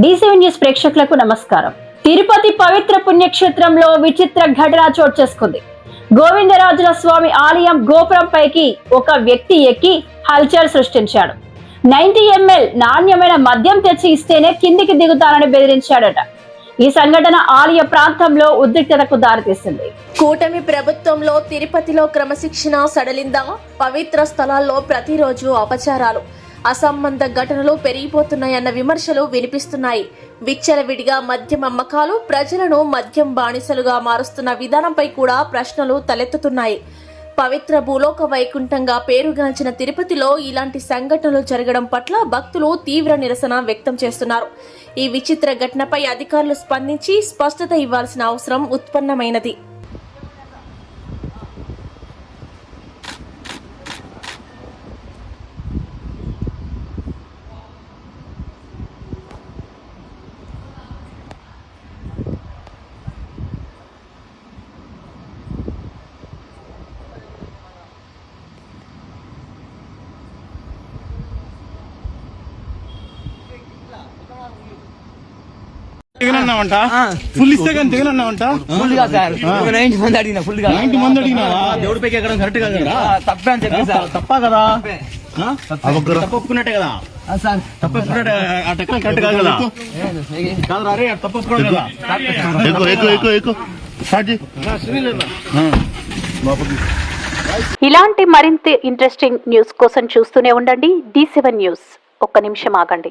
డీసీవీ news ప్రేక్షకులకు నమస్కారం. తిరుపతి పవిత్ర పుణ్యక్షేత్రంలో విచిత్ర ఘటన చోటు చేసుకుంది. గోవిందరాజుల స్వామి ఆలయం గోపురం పైకి ఒక వ్యక్తి ఎక్కి హల్చల్ సృష్టించాడు. నైన్టీ ఎంఎల్ నాణ్యమైన మద్యం తెచ్చి ఇస్తేనే కిందికి దిగుతానని బెదిరించాడట. ఈ సంఘటన ఆలయ ప్రాంతంలో ఉద్రిక్తతకు దారితీసింది. కూటమి ప్రభుత్వంలో తిరుపతిలో క్రమశిక్షణ సడలిందా? పవిత్ర స్థలాల్లో ప్రతిరోజు అపచారాలు. అసంబంధ ఘటనలు పెరిగిపోతున్నాయన్న విమర్శలు వినిపిస్తున్నాయి. విచ్చలవిడిగా మద్యం అమ్మకాలు ప్రజలను మద్యం బానిసలుగా మారుస్తున్న విధానంపై కూడా ప్రశ్నలు తలెత్తుతున్నాయి. పవిత్ర భూలోక వైకుంఠంగా పేరుగాంచిన తిరుపతిలో ఇలాంటి సంఘటనలు జరగడం పట్ల భక్తులు తీవ్ర నిరసన వ్యక్తం చేస్తున్నారు. ఈ విచిత్ర ఘటనపై అధికారులు స్పందించి స్పష్టత ఇవ్వాల్సిన అవసరం ఉత్పన్నమైనది. ఫుల్ ఇస్తే కానీ ఫుల్గా సార్. నైన్టీ మంది అడిగిన ఫుల్గా నైన్టీ మంది అడిగినావా? దేవుడి పైకి ఎక్కడం కరెక్ట్ కాదు తప్పే అని చెప్పి సార్. తప్ప కదా? ఆ? తప్పు. ఒప్పుకున్నట్టే కదా? ఆ, సార్. తప్పు ఒప్పుకున్నట్టే ఆ టెక్కన కరెక్ట్ కాదు కదా? కాదు రా రే అటు తప్పు ఒప్పుకోడు కదా? ఎక్కువ ఎక్కువ ఎక్కువ ఎక్కువ. స్టార్ట్ చేయి ఇలాంటి మరింత ఇంట్రెస్టింగ్ న్యూస్ కోసం చూస్తూనే ఉండండి. D seven news. ఒక్క నిమిషం ఆగండి.